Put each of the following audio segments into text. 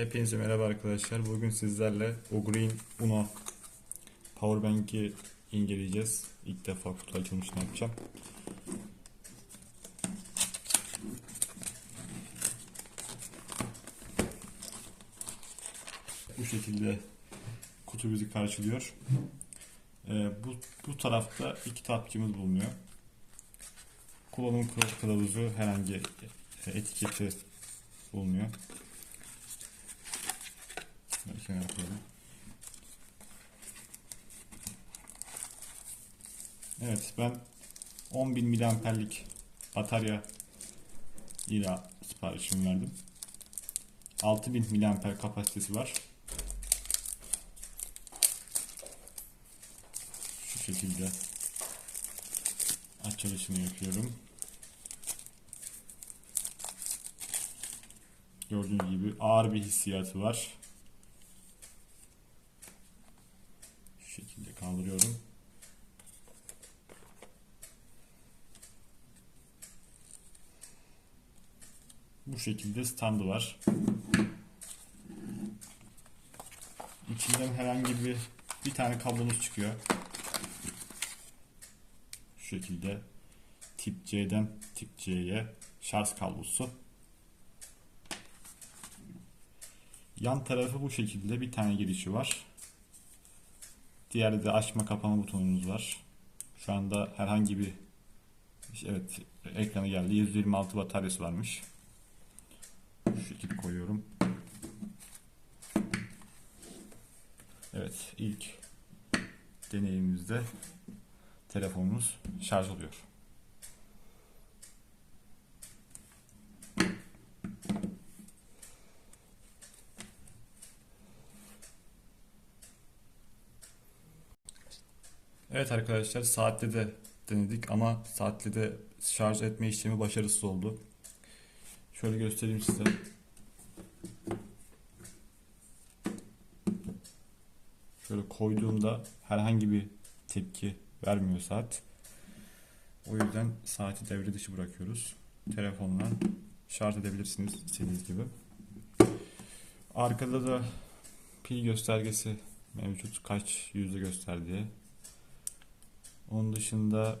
Hepinize merhaba arkadaşlar. Bugün sizlerle Ogreen Uno Powerbank'i inceleyeceğiz. İlk defa kutu açılışını yapacağım. Bu şekilde kutu bizi karşılıyor. Ee, bu, bu tarafta iki kitapçımız bulunuyor. Kullanım kı- kılavuzu herhangi etiketi bulunuyor. Kenara koyalım. Evet ben 10.000 miliamperlik batarya ile siparişimi verdim. 6000 miliamper kapasitesi var. Şu şekilde açılışını yapıyorum. Gördüğünüz gibi ağır bir hissiyatı var. Şu şekilde kaldırıyorum. Bu şekilde standı var. İçinden herhangi bir bir tane kablomuz çıkıyor. Şu şekilde tip C'den tip C'ye şarj kablosu. Yan tarafı bu şekilde bir tane girişi var. Diğerde de açma kapama butonumuz var. Şu anda herhangi bir evet ekranı geldi. 126 bataryası varmış. Şu şekilde koyuyorum. Evet ilk deneyimimizde telefonumuz şarj oluyor. Evet arkadaşlar saatte de denedik ama saatte de şarj etme işlemi başarısız oldu. Şöyle göstereyim size. Şöyle koyduğumda herhangi bir tepki vermiyor saat. O yüzden saati devre dışı bırakıyoruz. Telefonla şarj edebilirsiniz istediğiniz gibi. Arkada da pil göstergesi mevcut. Kaç yüzde gösterdiği. Onun dışında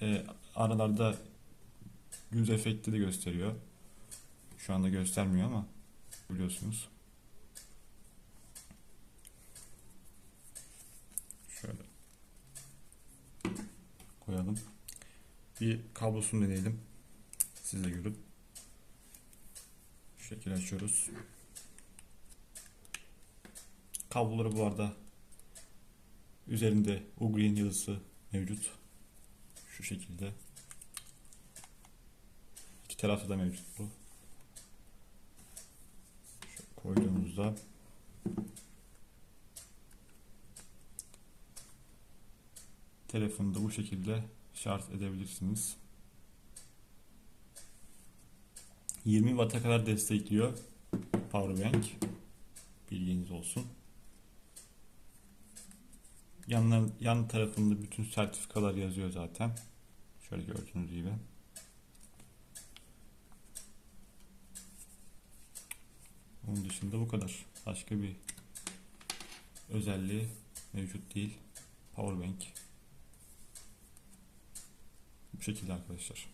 e, aralarda yüz efekti de gösteriyor. Şu anda göstermiyor ama biliyorsunuz. Şöyle koyalım. Bir kablosunu deneyelim. Siz de görün. Şu şekilde açıyoruz. Kabloları bu arada üzerinde Ugreen yazısı mevcut. Şu şekilde. İki tarafta da mevcut bu. Şöyle koyduğumuzda telefonu da bu şekilde şarj edebilirsiniz. 20 Watt'a kadar destekliyor Powerbank. Bilginiz olsun. Yanlar, yan tarafında bütün sertifikalar yazıyor zaten. Şöyle gördüğünüz gibi. Onun dışında bu kadar. Başka bir özelliği mevcut değil. Powerbank. Bu şekilde arkadaşlar.